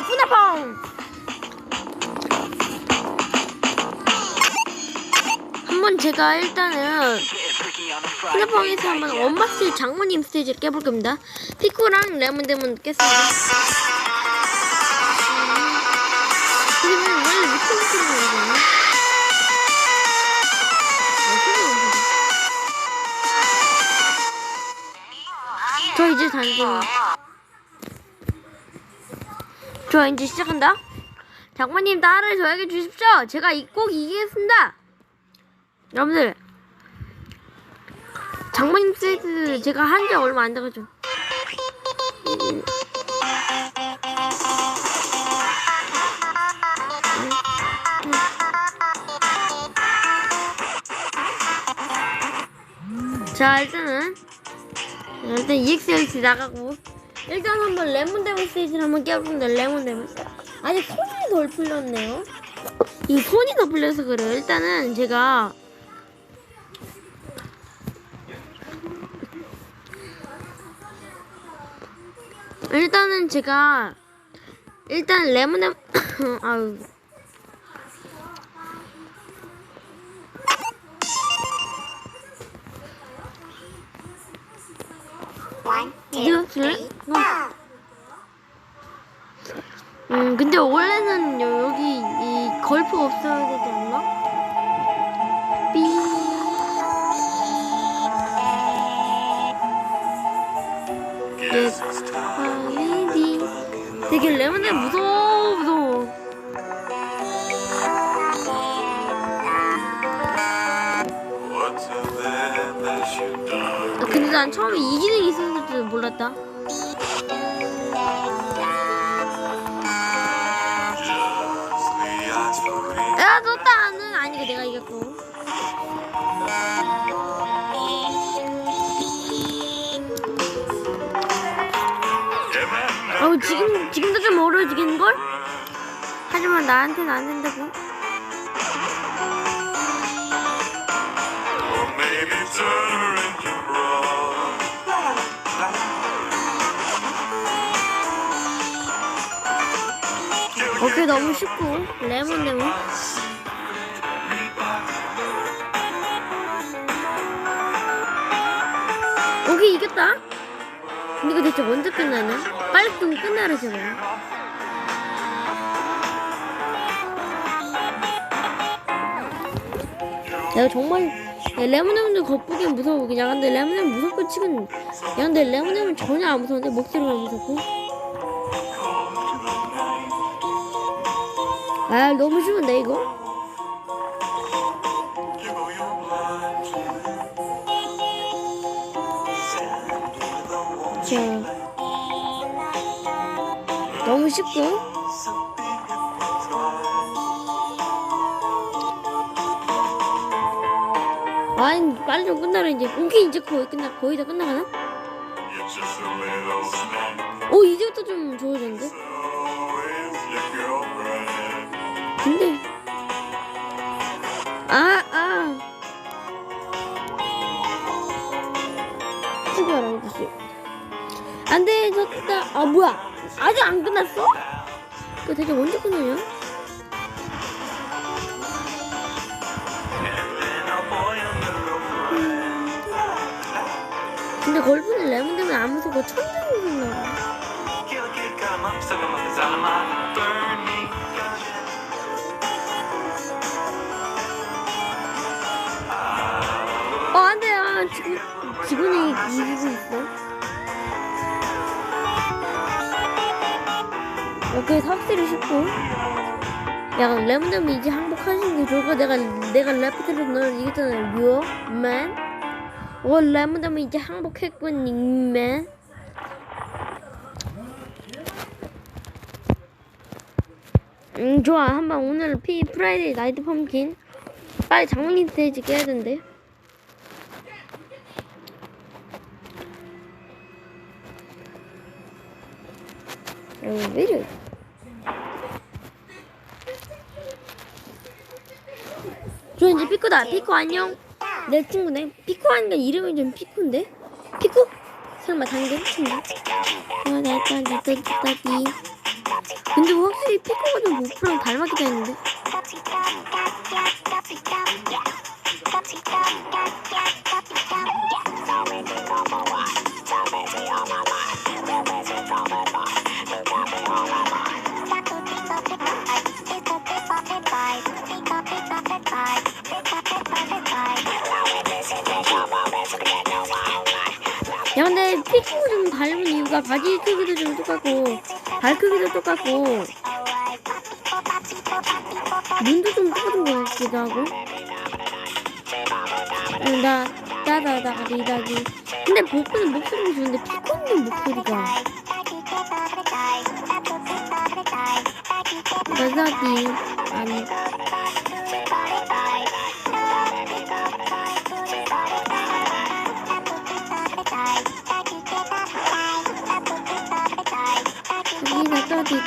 푸나펑이에요 푸나펑 한번 제가 일단은 푸나펑에서 한번 원박스 장모님 스테이지를 깨볼 겁니다. 피코랑 레몬데몬 깼습니다. 그러면 원래 미친 소리가 나거든요 저 이제 단계입니다 저 이제 시작한다. 장모님 나를 저에게 주십시오. 제가 이- 꼭 이기겠습니다. 여러분들, 장모님 세트 제가 한 지 얼마 안 돼가지고. 자 일단은 일단 EXLC 나가고 일단 한번 레몬 데몬 스테이지를 한번 깨봅니다 레몬 데몬 아니 손이 덜 풀렸네요. 이 손이 더 풀려서 그래요. 일단은 제가 일단은 제가 일단 레몬 데몬 아유 이거 줄래? 어. 음 근데 원래는 요- 여기 이 걸프 없어야 되지 않나? 삐. 네. 아니디. 되게 레몬데 무서워 무서워. 근데 난 처음에 이 기능이 있었을 줄 몰랐다. 야, 졌다는 아니고 내가 이겼고. 어우 지금 지금도 좀 어려워지겠는 걸? 하지만 나한테는 안 된다고. 오케이 너무 쉽고 레몬 레몬. 오케이 이겼다. 근데 이거 대체 언제 끝나냐? 빨리 좀 끝나라 제발. 내가 정말 야, 레몬레몬도 겉보기엔 무서워 그냥 근데 레몬레몬 무섭고 치곤 야 근데 레몬레몬 전혀 안 무서운데? 목소리만 무섭고? 아 너무 쉬운데 이거? 자. 너무 쉽고 빨리 좀 끝나라 이제 오케이 이제 거의 끝나 거의 다 끝나가나? 오 이제부터 좀 좋아졌는데? 근데 아 아. 수고하라 다시. 안돼 졌다. 아 뭐야? 아직 안 끝났어? 그 대체 언제 끝나냐? 근데 걸프는 레몬 때문에 안 무서워 천장이 생나. 어 안돼 아 지금 직원이 이기고 있어. 오케이 삽질이 쉽고. 야 레몬 때문에 이제 항복하시는 게 좋을 거 내가 내가 레프트로 널 이겼잖아 유맨. 오 레몬 때문에 이제 항복했군 닉맨. 음 좋아. 한번 오늘 피 프라이데이 나이트 펌킨. 빨리 장모님 스테이지 깨야 된대. 어, 왜 이래 저 이제 피코다. 피코 안녕 내 친구네 피코 하니까 이름이 좀 피코인데 피코? 설마 당근 친구? 아 나이트 나이트 나이트 근데 확실히 피코가 좀 모프랑 닮았기도 했는데. 피코가 좀 닮은 이유가 바지 크기도 좀 똑같고 발 크기도 똑같고 눈도 좀 똑같은 것 같기도 하고 응, 나 따다다가 리다기 근데 보크는 목소리가 좋은데 피코는 목소리가 나다기 아니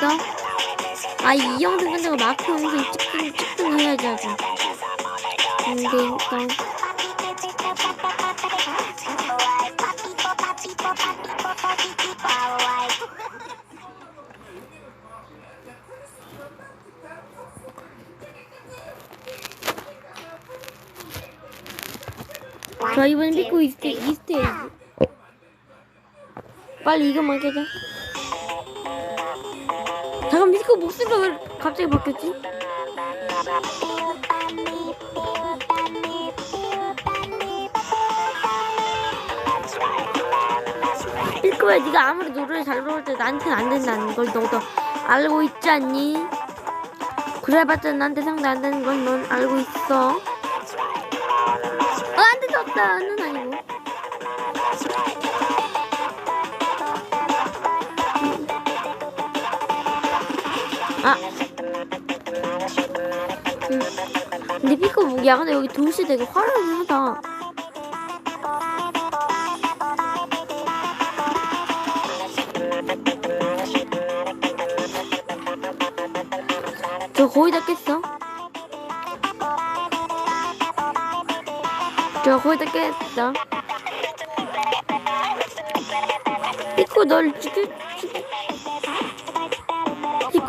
나다기가? 아이 영상 끝내고 마크 영상 찍등 찍등 해야지 근데 일단 자 이번엔 피코 이스테 이스테이지. 빨리 이것만 깨자 피코 목소리가 왜 갑자기 바뀌었지? 피코야 네가 아무리 노래를 잘 부를 때 나한테는 안 된다는 걸 너도 알고 있지 않니? 그래봤자 나한테 상대 안 되는 건넌 알고 있어 어, 안 되졌다 는 아니고 아. 음. 근데 피코 뭐, 야, 근데 여기 도시 되게 화려하다. 저 거의 다 깼어. 저 거의 다 깼어. 피코 널 죽일, 죽일.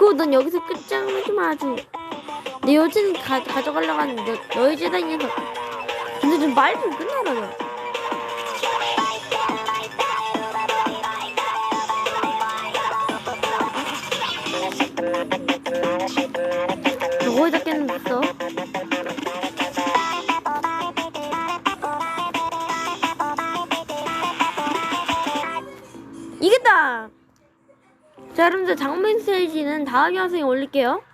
피코 넌 여기서 끝장내지 마 아주. 내 여친 가, 가져가려고 하는데 너, 너의 재단 이 녀석. 근데 좀 말 좀 끝내라 너. 저 거의 다 깼어. 이겼다! 자, 여러분들 장면 스테이지는 다음 영상에 올릴게요.